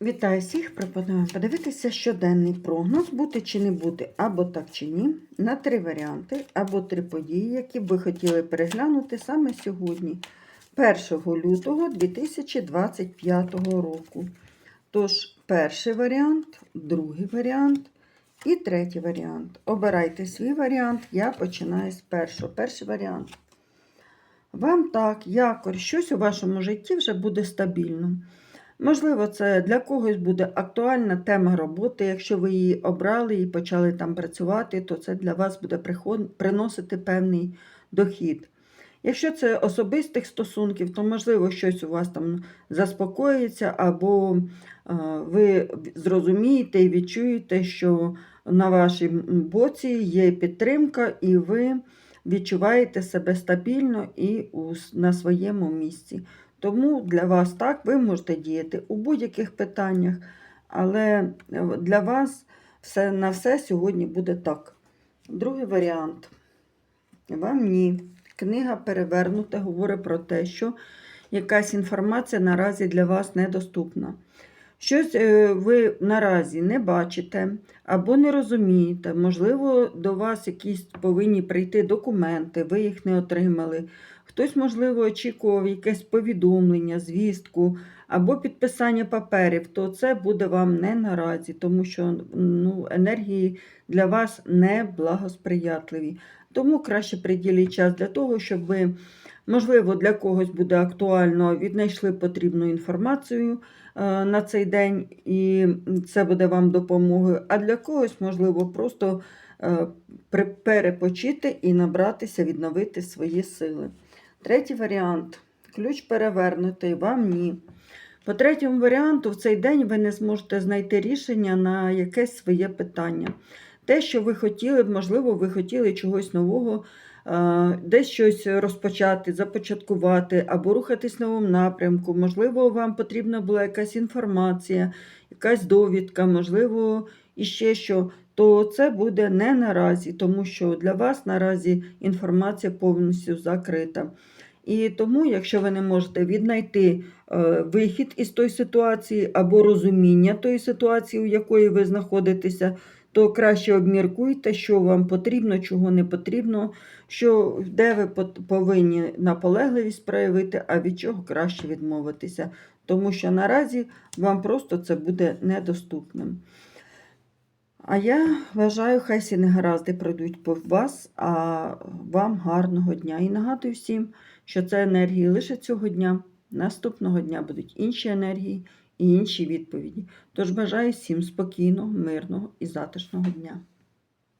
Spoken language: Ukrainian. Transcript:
Вітаю всіх! Пропоную подивитися щоденний прогноз, бути чи не бути, або так чи ні, на три варіанти, або три події, які ви хотіли переглянути саме сьогодні, 1 лютого 2025 року. Тож, перший варіант, другий варіант і третій варіант. Обирайте свій варіант, я починаю з першого. Перший варіант. Вам так, якось, щось у вашому житті вже буде стабільно. Можливо, це для когось буде актуальна тема роботи. Якщо ви її обрали і почали там працювати, то це для вас буде приносити певний дохід. Якщо це особистих стосунків, то можливо щось у вас там заспокоїться, або е, ви зрозумієте і відчуєте, що на вашій боці є підтримка, і ви відчуваєте себе стабільно і на своєму місці. Тому для вас так, ви можете діяти у будь-яких питаннях, але для вас все, на все сьогодні буде так. Другий варіант. Вам ні. Книга перевернута, говорить про те, що якась інформація наразі для вас недоступна. Щось е, ви наразі не бачите або не розумієте, можливо, до вас якісь повинні прийти документи, ви їх не отримали. Хтось, можливо, очікував якесь повідомлення, звістку або підписання паперів, то це буде вам не наразі, тому що ну, енергії для вас не благосприятливі. Тому краще приділіть час для того, щоб ви, можливо, для когось буде актуально, віднайшли потрібну інформацію е, на цей день, і це буде вам допомогою. А для когось, можливо, просто е, перепочити і набратися, відновити свої сили. Третій варіант ключ перевернутий, вам ні. По третьому варіанту, в цей день ви не зможете знайти рішення на якесь своє питання. Те, що ви хотіли, можливо, ви хотіли чогось нового, десь щось розпочати, започаткувати або рухатись в новому напрямку. Можливо, вам потрібна була якась інформація, якась довідка, можливо, іще що. То це буде не наразі, тому що для вас наразі інформація повністю закрита. І тому, якщо ви не можете віднайти е, вихід із тої ситуації або розуміння тої ситуації, у якої ви знаходитеся, то краще обміркуйте, що вам потрібно, чого не потрібно, що, де ви повинні наполегливість проявити, а від чого краще відмовитися. Тому що наразі вам просто це буде недоступним. А я вважаю, хай всі негаразди пройдуть по вас, а вам гарного дня. І нагадую всім, що це енергії лише цього дня. Наступного дня будуть інші енергії і інші відповіді. Тож бажаю всім спокійного, мирного і затишного дня.